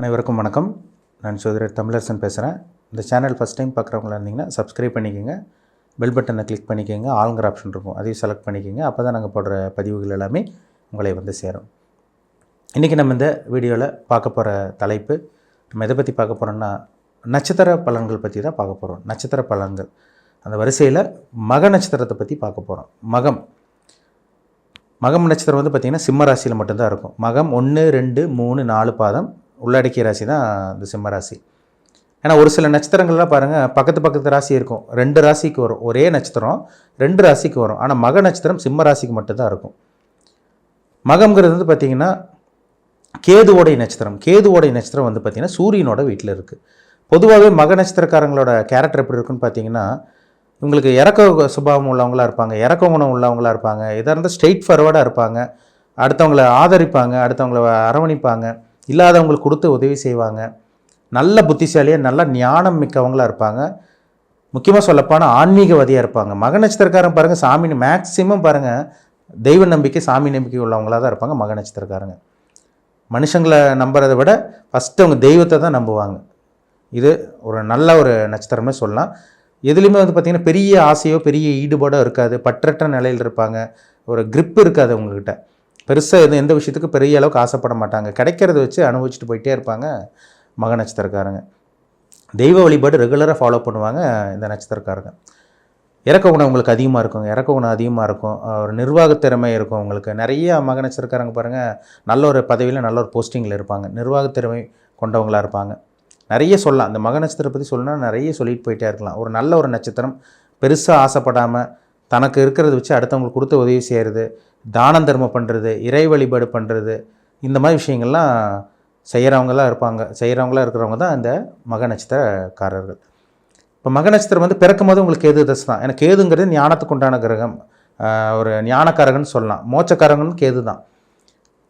அனைவருக்கும் வணக்கம். நான் சோதரர் தமிழரசன் பேசுகிறேன் இந்த சேனல் ஃபஸ்ட் டைம் பார்க்குறவங்களா இருந்தீங்கன்னா சப்ஸ்கிரைப் பண்ணிக்கோங்க. பெல் பட்டனை கிளிக் பண்ணிக்கோங்க. ஆளுங்கிற ஆப்ஷன் இருக்கும். அதையும் செலக்ட் பண்ணிக்கோங்க. அப்போ தான் நாங்கள் போடுற பதிவுகள் எல்லாமே உங்களை வந்து சேரும். இன்றைக்கி நம்ம இந்த வீடியோவில் பார்க்க போகிற தலைப்பு நம்ம எதை பற்றி பார்க்க போகிறோம்னா நட்சத்திர பலன்கள் பற்றி தான் பார்க்க போகிறோம் நட்சத்திர பலன்கள். அந்த வரிசையில் மக நட்சத்திரத்தை பற்றி பார்க்க போகிறோம் மகம். மகம் நட்சத்திரம் வந்து பார்த்திங்கன்னா சிம்ம ராசியில் மட்டும்தான் இருக்கும். மகம் ஒன்று ரெண்டு மூணு நாலு பாதம். உள்ளடக்கிய ராசி தான் இந்த சிம்ம ராசி. ஏன்னா ஒரு சில நட்சத்திரங்கள்லாம் பாருங்கள் பக்கத்து பக்கத்து ராசி இருக்கும். ரெண்டு ராசிக்கு வரும். ஒரே நட்சத்திரம் ரெண்டு ராசிக்கு வரும். ஆனால் மக நட்சத்திரம் சிம்ம ராசிக்கு மட்டும்தான் இருக்கும். மகம்ங்கிறது வந்து பார்த்திங்கன்னா கேதுவோடைய நட்சத்திரம். கேதுவோடைய நட்சத்திரம் வந்து பார்த்திங்கன்னா சூரியனோட வீட்டில் இருக்குது பொதுவாகவே மக நட்சத்திரக்காரங்களோட கேரக்டர் எப்படி இருக்குன்னு பார்த்தீங்கன்னா இவங்களுக்கு இறக்க சுபாவம் உள்ளவங்களா இருப்பாங்க இறக்க குணம் உள்ளவங்களா இருப்பாங்க. இதாக இருந்தால் ஸ்ட்ரெயிட் ஃபார்வர்டாக இருப்பாங்க. அடுத்தவங்கள ஆதரிப்பாங்க அடுத்தவங்கள அரவணைப்பாங்க. இல்லாதவங்களுக்கு கொடுத்து உதவி செய்வாங்க. நல்ல புத்திசாலியாக நல்ல ஞானம் மிக்கவங்களாக இருப்பாங்க. முக்கியமாக சொல்லப்போனால் ஆன்மீகவாதியாக இருப்பாங்க. மக நட்சத்திரக்காரன் பாருங்கள் சாமி மேக்சிமம் பாருங்கள் தெய்வ நம்பிக்கை சாமி நம்பிக்கை உள்ளவங்களாக தான் இருப்பாங்க மக நட்சத்திரக்காரங்க மனுஷங்களை நம்புறதை விட ஃபஸ்ட்டு அவங்க தெய்வத்தை தான் நம்புவாங்க. இது ஒரு நல்ல ஒரு நட்சத்திரமே சொல்லலாம். எதுலேயுமே வந்து பார்த்திங்கன்னா பெரிய ஆசையோ பெரிய ஈடுபாடோ இருக்காது. பற்றற்ற நிலையில் இருப்பாங்க. ஒரு க்ரிப் இருக்காது அவங்கக்கிட்ட பெருசாக எது எந்த விஷயத்துக்கு பெரிய அளவுக்கு ஆசைப்பட மாட்டாங்க. கிடைக்கிறத வச்சு அனுபவிச்சுட்டு போயிட்டே இருப்பாங்க மக நட்சத்திரக்காரங்க. தெய்வ வழிபாடு ரெகுலராக ஃபாலோ பண்ணுவாங்க இந்த நட்சத்திரக்காரங்க. இறக்க குணம் உங்களுக்கு அதிகமாக இருக்கும். இறக்க குணம் அதிகமாக இருக்கும். ஒரு நிர்வாகத் திறமை இருக்கும் உங்களுக்கு. நிறைய மக நட்சத்திரக்காரங்க பாருங்கள் நல்ல ஒரு பதவியில் நல்ல ஒரு போஸ்டிங்கில் இருப்பாங்க. நிர்வாகத் திறமை கொண்டவங்களாக இருப்பாங்க. நிறைய சொல்லலாம். அந்த மக நட்சத்திரத்தை பற்றி சொல்லணும்னா நிறைய சொல்லிட்டு போயிட்டே இருக்கலாம். ஒரு நல்ல ஒரு நட்சத்திரம் பெருசாக ஆசைப்படாமல் தனக்கு இருக்கிறத வச்சு அடுத்தவங்களுக்கு கொடுத்து உதவி செய்கிறது தானம் தர்மம் பண்ணுறது இறை வழிபாடு பண்ணுறது இந்த மாதிரி விஷயங்கள்லாம் செய்கிறவங்களாம் இருப்பாங்க. செய்கிறவங்களாம் இருக்கிறவங்க தான் இந்த மக நட்சத்திரக்காரர்கள். இப்போ மக நட்சத்திரம் வந்து பிறக்கும் போது உங்களுக்கு கேது தசை தான். ஏன்னா கேதுங்கிறது ஞானத்துக்கு உண்டான கிரகம். ஒரு ஞானக்காரகன்னு சொல்லலாம். மோச்சக்காரகன் கேது தான்.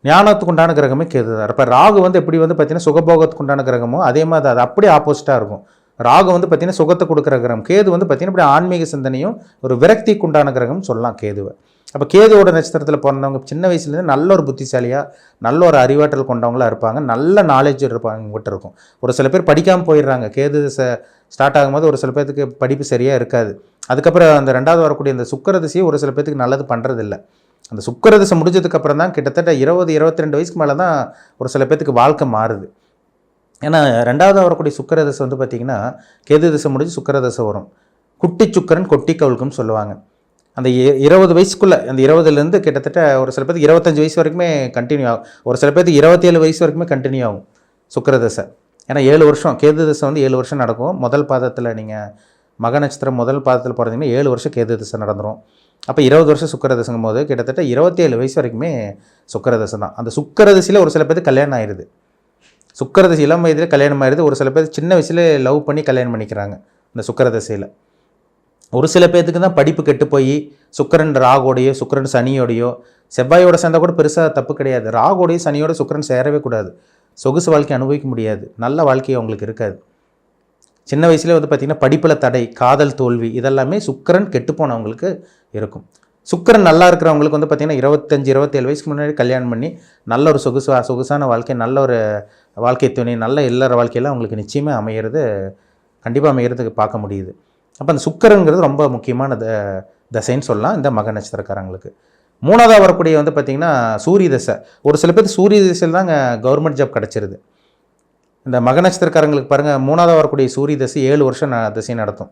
ஞானத்துக்கு உண்டான கிரகமே கேது தான். இப்போ ராகு வந்து எப்படி வந்து பார்த்தீங்கன்னா சுகபோகத்துக்கு உண்டான கிரகமோ அதே மாதிரி அது அப்படியே ஆப்போசிட்டாக இருக்கும். ராகு வந்து பார்த்தீங்கன்னா சுகத்தை கொடுக்குற கிரகம். கேது வந்து பார்த்தீங்கன்னா இப்படி ஆன்மீக சிந்தனையும் ஒரு விரக்திக்கு உண்டான கிரகம்னு சொல்லலாம் கேதுவை. அப்போ கேதுவோட நட்சத்திரத்தில் பிறந்தவங்க சின்ன வயசுலேருந்து நல்ல ஒரு புத்திசாலியாக நல்ல ஒரு அறிவாற்றல் கொண்டவங்களா இருப்பாங்க. நல்ல நாலேஜ் இருப்பாங்க உங்கள்கிட்ட இருக்கும். ஒரு சில பேர் படிக்காமல் போயிடுறாங்க. கேது ச ஸ்டார்ட் ஆகும்போது ஒரு சில பேர்த்துக்கு படிப்பு சரியாக இருக்காது. அதுக்கப்புறம் அந்த ரெண்டாவது வரக்கூடிய அந்த சுக்கர திசையை ஒரு சில பேர்த்துக்கு நல்லது பண்ணுறதில்ல அந்த சுக்கர திசை தான் கிட்டத்தட்ட இருபது இருபத்தி ரெண்டு வயசுக்கு மேலே தான் ஒரு சில பேர்த்துக்கு வாழ்க்கை மாறுது. ஏன்னா ரெண்டாவது வரக்கூடிய சுக்கரதசை வந்து பார்த்திங்கன்னா கேது திசை முடிஞ்சு சுக்கரதசை வரும். குட்டி சுக்கரன் கொட்டி கவுளுக்குன்னு சொல்லுவாங்க. அந்த இருபது வயசுக்குள்ளே அந்த இருபதுலேருந்து கிட்டத்தட்ட ஒரு சில பேருக்கு இருபத்தஞ்சு வயசு வரைக்குமே கண்டினியூ ஆகும். ஒரு சில பேருக்கு இருபத்தேழு வயசு வரைக்குமே கண்டினியூ ஆகும் சுக்கர தசை ஏன்னா ஏழு வருஷம் கேது தசை வந்து ஏழு வருஷம் நடக்கும். முதல் பாதத்தில் நீங்கள் மக நட்சத்திரம் முதல் பாதத்தில் பிறந்தீங்கன்னா ஏழு வருஷம் கேது தசை நடந்துடும் அப்போ இருபது வருஷம் சுக்கர தசைங்கும் போது கிட்டத்தட்ட இருபத்தேழு வயசு வரைக்குமே சுக்கர தசை தான். அந்த சுக்கர தசையில் ஒரு சில பேருக்கு கல்யாணம் ஆயிடுது சுக்கரதசி இளம் வயதில் கல்யாணம் ஆயிடுது. ஒரு சில பேர் சின்ன வயசுல லவ் பண்ணி கல்யாணம் பண்ணிக்கிறாங்க இந்த சுக்கர தசையில் ஒரு சில பேர்த்துக்கு தான் படிப்பு கெட்டு போய் சுக்கரன் ராகோடையோ சுக்கரன் சனியோடையோ செவ்வாயோட சேர்ந்தால் கூட பெருசாக தப்பு கிடையாது. ராகோடையோ சனியோட சுக்கரன் சேரவே கூடாது. சொகுசு வாழ்க்கை அனுபவிக்க முடியாது. நல்ல வாழ்க்கை அவங்களுக்கு இருக்காது. சின்ன வயசுலேயே வந்து பார்த்திங்கன்னா படிப்பில் தடை காதல் தோல்வி இதெல்லாமே சுக்கரன் கெட்டுப்போனவங்களுக்கு இருக்கும். சுக்கரன் நல்லா இருக்கிறவங்களுக்கு வந்து பார்த்திங்கன்னா இருபத்தஞ்சி இருபத்தேழு வயசுக்கு முன்னாடி கல்யாணம் பண்ணி நல்ல ஒரு சொகுசு சொகுசான வாழ்க்கை நல்ல ஒரு வாழ்க்கை துணை நல்ல இல்லற வாழ்க்கையெல்லாம் அவங்களுக்கு நிச்சயமாக அமையிறது கண்டிப்பாக அமைகிறதுக்கு பார்க்க முடியுது. அப்போ அந்த சுக்கரங்கிறது ரொம்ப முக்கியமான த தசைன்னு சொல்லலாம் இந்த மக நட்சத்திரக்காரங்களுக்கு. மூணாவதாக வரக்கூடிய வந்து பார்த்திங்கன்னா சூரிய தசை. ஒரு சில பேர் சூரிய தசையில் தாங்க கவர்மெண்ட் ஜாப் கிடச்சிருது. இந்த மக நட்சத்திரக்காரங்களுக்கு பாருங்கள் மூணாவதாக வரக்கூடிய சூரிய தசை ஏழு வருஷம் தசை நடத்தும்.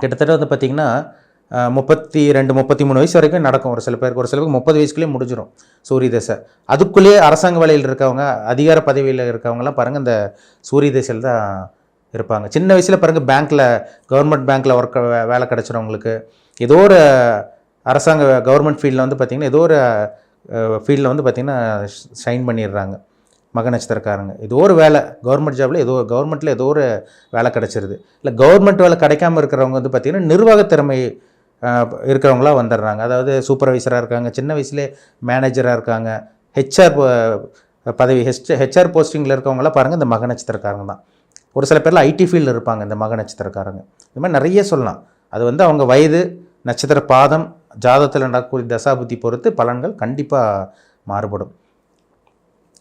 கிட்டத்தட்ட வந்து பார்த்திங்கன்னா முப்பத்தி ரெண்டு முப்பத்தி மூணு வயசு வரைக்கும் நடக்கும். ஒரு சில பேருக்கு ஒரு சில பேருக்கு முப்பது வயசுக்குள்ளேயே முடிஞ்சிடும் சூரிய தசை அதுக்குள்ளேயே அரசாங்க வேலையில் இருக்கவங்க அதிகார பதவியில் இருக்கவங்கலாம் பாருங்கள் இந்த சூரிய திசையில் தான் இருப்பாங்க. சின்ன வயசில் பாருங்கள் பேங்க்கில் கவர்மெண்ட் பேங்க்கில் ஒர்க் வேலை கிடச்சிறவங்களுக்கு ஏதோ ஒரு அரசாங்க கவர்மெண்ட் ஃபீல்டில் வந்து பார்த்திங்கன்னா ஏதோ ஒரு ஃபீல்டில் வந்து பார்த்திங்கன்னா ஷைன் பண்ணிடுறாங்க. மக நட்சத்திரக்காரங்க ஏதோ ஒரு வேலை கவர்மெண்ட் ஜாபில் ஏதோ கவர்மெண்ட்டில் ஏதோ ஒரு வேலை கிடச்சிருது. இல்லை கவர்மெண்ட் வேலை கிடைக்காம இருக்கிறவங்க வந்து பார்த்திங்கன்னா நிர்வாகத்திறமை இருக்கிறவங்களாம் இருக்கிறவங்களா வந்துடுறாங்க. அதாவது சூப்பர்வைசராக இருக்காங்க சின்ன வயசுலேயே மேனேஜராக இருக்காங்க. ஹெச்ஆர் பதவி ஹெச் ஹெச்ஆர் போஸ்டிங்கில் இருக்கவங்களாம் பாருங்கள் இந்த மக நட்சத்திரக்காரங்க தான். ஒரு சில பேரில் ஐடி ஃபீல்டில் இருப்பாங்க இந்த மக நட்சத்திரக்காரங்க. இது மாதிரி நிறைய சொல்லலாம். அது வந்து அவங்க வயது நட்சத்திர பாதம் ஜாதத்தில் நடக்கக்கூடிய தசாபுத்தி பொறுத்து பலன்கள் கண்டிப்பாக மாறுபடும்.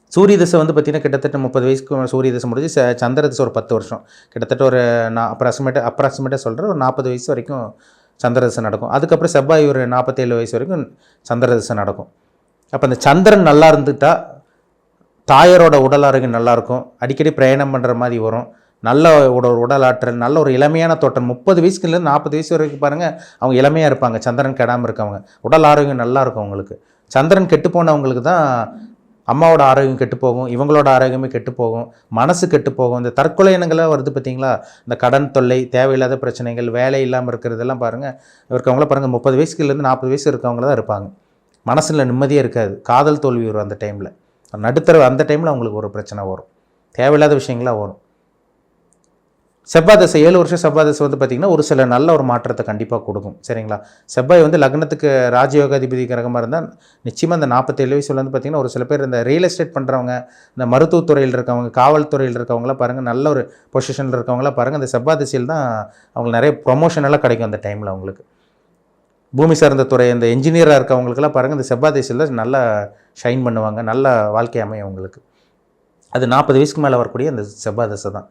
சூரிய தசை வந்து பார்த்திங்கன்னா கிட்டத்தட்ட முப்பது வயசுக்கு சூரிய தசை முடிஞ்சு ச- சந்திர தசை ஒரு பத்து வருஷம். கிட்டத்தட்ட ஒரு நான் அப்ராக்சிமேட்டாக அப்ராக்சிமேட்டாக சொல்கிறேன் ஒரு நாற்பது வயசு வரைக்கும் சந்திரதசை நடக்கும். அதுக்கப்புறம் செவ்வாய் ஒரு நாற்பத்தேழு வயசு வரைக்கும் சந்திரதசை நடக்கும். அப்போ அந்த சந்திரன் நல்லா இருந்துட்டால் தாயாரோட உடல் ஆரோக்கியம் நல்லாயிருக்கும் அடிக்கடி பிரயாணம் பண்ணுற மாதிரி வரும். நல்ல ஒரு உடல் ஆற்றல் நல்ல ஒரு இளமையான தோட்டம். முப்பது வயசுக்குலேருந்து நாற்பது வயசு வரைக்கும் பாருங்கள் அவங்க இளமையாக இருப்பாங்க. சந்திரன் கெடாமல் இருக்கவங்க உடல் ஆரோக்கியம் நல்லா இருக்கும் அவங்களுக்கு. சந்திரன் கெட்டு போனவங்களுக்கு தான் அம்மாவோட ஆரோக்கியம் கெட்டு போகும் இவங்களோட ஆரோக்கியமே கெட்டு போகும் மனசு கெட்டு போகும் இந்த தற்கொலை எண்ணங்கள்லாம் வருது பார்த்தீங்களா? இந்த கடன் தொல்லை தேவையில்லாத பிரச்சனைகள் வேலை இல்லாமல் இருக்கிறதெல்லாம் பாருங்கள் இருக்கவங்கள பாருங்கள் முப்பது வயசுக்குலேருந்து நாற்பது வயசு இருக்கவங்க தான் இருப்பாங்க. மனசில் நிம்மதியே இருக்காது. காதல் தோல்வி வரும் அந்த டைமில் நடுத்தர அந்த டைமில் அவங்களுக்கு ஒரு பிரச்சனை வரும். தேவையில்லாத விஷயங்களாக வரும். செவ்வாய் தசை ஏழு வருஷம் செவ்வாய் தசை வந்து பார்த்திங்கன்னா ஒரு சில நல்ல ஒரு மாற்றத்தை கண்டிப்பாக கொடுக்கும். சரிங்களா? செவ்வாய் வந்து லக்னத்துக்கு ராஜயோகாதிபதி கிரகமாக இருந்தால் நிச்சயமாக இந்த நாற்பத்தேழு வயசுல வந்து பார்த்திங்கன்னா ஒரு சில பேர் இந்த ரியல் எஸ்டேட் பண்ணுறவங்க இந்த மருத்துவத்துறையில் இருக்கவங்க காவல்துறையில் இருக்கவங்களாம் பாருங்கள் நல்ல ஒரு பொசிஷனில் இருக்கவங்களாம் பாருங்கள் இந்த செவ்வாய் திசையில் தான் அவங்களுக்கு நிறைய ப்ரொமோஷன் எல்லாம் கிடைக்கும் அந்த டைமில் அவங்களுக்கு. பூமி சார்ந்த துறை இந்த என்ஜினியராக இருக்கவங்களுக்கெல்லாம் பாருங்கள் இந்த செவ்வாய் திசையில் தான் நல்லா ஷைன் பண்ணுவாங்க நல்ல வாழ்க்கை அமையும் அவங்களுக்கு. அது நாற்பது வயசுக்கு மேலே வரக்கூடிய அந்த செவ்வாய் தசை தான்.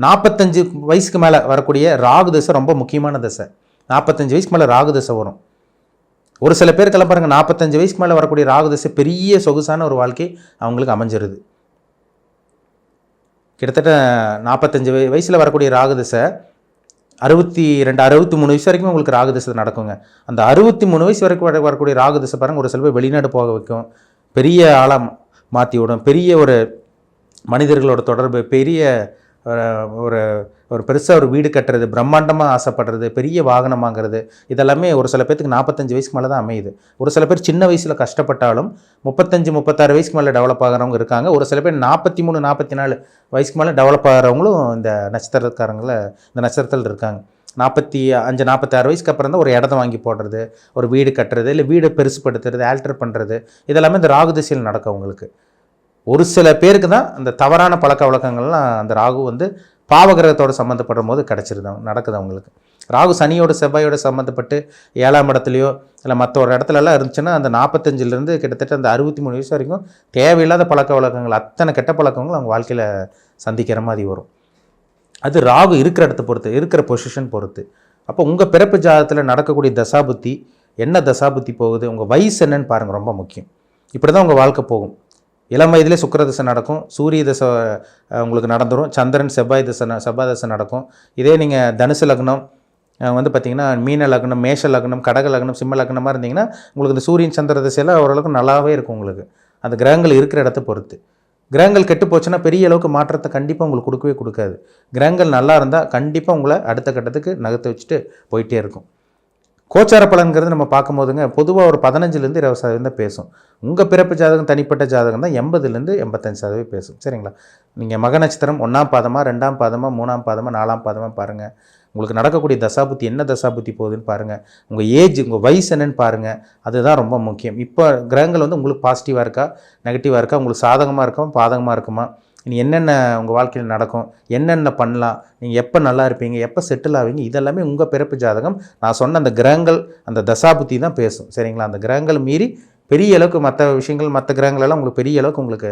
நாற்பத்தஞ்சு வயசுக்கு மேலே வரக்கூடிய ராகு தசை ரொம்ப முக்கியமான தசை. நாற்பத்தஞ்சு வயசுக்கு மேலே ராகு தசை வரும். ஒரு சில பேருக்கெல்லாம் பாருங்கள் நாற்பத்தஞ்சு வயசுக்கு மேலே வரக்கூடிய ராகு தசை பெரிய சொகுசான ஒரு வாழ்க்கை அவங்களுக்கு அமைஞ்சிருது. கிட்டத்தட்ட நாற்பத்தஞ்சு வயசில் வரக்கூடிய ராகு தசை அறுபத்தி ரெண்டு அறுபத்தி மூணு வயசு வரைக்கும் உங்களுக்கு ராகு தசை நடக்குங்க. அந்த அறுபத்தி மூணு வயசு வரைக்கும் வர- வரக்கூடிய ராகு தசை பாருங்கள் ஒரு சில பேர் வெளிநாடு போக வைக்கும். பெரிய ஆளாக மாற்றி விடும். பெரிய ஒரு மனிதர்களோட தொடர்பு பெரிய ஒரு ஒரு பெருசாக ஒரு வீடு கட்டுறது பிரம்மாண்டமாக ஆசைப்படுறது பெரிய வாகனம் வாங்குறது இதெல்லாமே ஒரு சில பேர்த்துக்கு நாற்பத்தஞ்சு வயசுக்கு மேலே தான் அமையுது. ஒரு சில பேர் சின்ன வயசில் கஷ்டப்பட்டாலும் முப்பத்தஞ்சு முப்பத்தாறு வயசுக்கு மேலே டெவலப் ஆகிறவங்க இருக்காங்க. ஒரு சில பேர் நாற்பத்தி மூணு நாற்பத்தி நாலு வயசுக்கு மேலே டெவலப் ஆகிறவங்களும் இந்த நட்சத்திரக்காரங்களை இந்த நட்சத்திரத்தில் இருக்காங்க. நாற்பத்தி அஞ்சு நாற்பத்தாறு வயசுக்கு அப்புறம் தான் ஒரு இடத்த வாங்கி போடுறது ஒரு வீடு கட்டுறது இல்லை வீடு பெருசுப்படுத்துறது ஆல்டர் பண்ணுறது இதெல்லாமே இந்த ராகு திசையில் நடக்கும் அவங்களுக்கு ஒரு சில பேருக்கு தான் அந்த தவறான பழக்க வழக்கங்கள்லாம் அந்த ராகு வந்து பாவகிரகத்தோட சம்மந்தப்படும் போது கிடச்சிருது நடக்குது அவங்களுக்கு. ராகு சனியோட செவ்வாயோட சம்மந்தப்பட்டு ஏழாம் இடத்துலையோ இல்லை மற்ற ஒரு இடத்துலலாம் இருந்துச்சுன்னா அந்த நாற்பத்தஞ்சிலேருந்து கிட்டத்தட்ட அந்த அறுபத்தி மூணு வயசு வரைக்கும் தேவையில்லாத பழக்க வழக்கங்கள் அத்தனை கெட்ட பழக்கங்களும் அவங்க வாழ்க்கையில் சந்திக்கிற மாதிரி வரும். அது ராகு இருக்கிற இடத்த பொறுத்து இருக்கிற பொசிஷன் பொறுத்து. அப்போ உங்கள் பிறப்பு ஜாதகத்தில் நடக்கக்கூடிய தசாபுத்தி என்ன தசாபுத்தி போகுது உங்கள் வயசு என்னன்னு பாருங்கள் ரொம்ப முக்கியம். இப்படி தான் உங்கள் வாழ்க்கை போகும். இளம் வயதிலே சுக்கர தசை நடக்கும் சூரிய தசை உங்களுக்கு நடந்துடும் சந்திரன் செவ்வாய் தசை செவ்வாய் தசை நடக்கும். இதே நீங்கள் தனுசு லக்னம் வந்து பார்த்திங்கன்னா மீன லக்னம் மேஷ லக்னம் கடக லக்னம் சிம்ம லக்னமாக இருந்தீங்கன்னா உங்களுக்கு இந்த சூரியன் சந்திர தசையில் ஓரளவுக்கு நல்லாவே இருக்கும் உங்களுக்கு. அந்த கிரகங்கள் இருக்கிற இடத்த பொறுத்து. கிரகங்கள் கெட்டு போச்சுன்னா பெரிய அளவுக்கு மாற்றத்தை கண்டிப்பாக உங்களுக்கு கொடுக்கவே கொடுக்காது. கிரகங்கள் நல்லா இருந்தால் கண்டிப்பாக உங்களை அடுத்த கட்டத்துக்கு நகர்த்த வச்சுட்டு போயிட்டே இருக்கும். கோச்சார பலன்கிறது நம்ம பார்க்கும்போதுங்க பொதுவாக ஒரு பதினஞ்சுலேருந்து இருபது சதவீதம் தான் பேசும். உங்கள் பிறப்பு ஜாதகம் தனிப்பட்ட ஜாதகம் தான் எண்பதுலேருந்து எண்பத்தஞ்சு சதவீதம் பேசும். சரிங்களா? நீங்கள் மக நட்சத்திரம் ஒன்றாம் பாதமாக ரெண்டாம் பாதமாக மூணாம் பாதமாக நாலாம் பாதமாக பாருங்கள் உங்களுக்கு நடக்கக்கூடிய தசாபுத்தி என்ன தசாபுத்தி போகுதுன்னு பாருங்கள் உங்கள் ஏஜ் உங்கள் வயசு என்னன்னு பாருங்கள் அதுதான் ரொம்ப முக்கியம். இப்போ கிரகங்கள் வந்து உங்களுக்கு பாசிட்டிவாக இருக்கா? நெகட்டிவாக இருக்கா? உங்களுக்கு சாதகமாக இருக்கா? பாதகமாக இருக்குமா? இனி என்னென்ன உங்கள் வாழ்க்கையில் நடக்கும் என்னென்ன பண்ணலாம் நீங்கள் எப்போ நல்லா இருப்பீங்க எப்போ செட்டில் ஆவீங்க இதெல்லாமே உங்கள் பிறப்பு ஜாதகம். நான் சொன்ன அந்த கிரகங்கள் அந்த தசாபுத்தி தான் பேசும். சரிங்களா? அந்த கிரகங்கள் மீறி பெரிய அளவுக்கு மற்ற விஷயங்கள் மற்ற கிரகங்களெல்லாம் உங்களுக்கு பெரிய அளவுக்கு உங்களுக்கு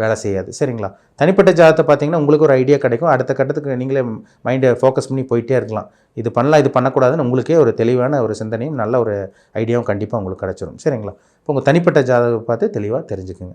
வேலை செய்யாது. சரிங்களா? தனிப்பட்ட ஜாதகத்தை பார்த்தீங்கன்னா உங்களுக்கு ஒரு ஐடியா கிடைக்கும். அடுத்த கட்டத்துக்கு நீங்களே மைண்டை ஃபோக்கஸ் பண்ணி போயிட்டே இருக்கலாம். இது பண்ணலாம் இது பண்ணக்கூடாதுன்னு உங்களுக்கே ஒரு தெளிவான ஒரு சிந்தனையும் நல்ல ஒரு ஐடியாவும் கண்டிப்பாக உங்களுக்கு கிடச்சிரும். சரிங்களா? இப்போ உங்கள் தனிப்பட்ட ஜாதகம் பார்த்து தெளிவாக தெரிஞ்சுக்குங்க.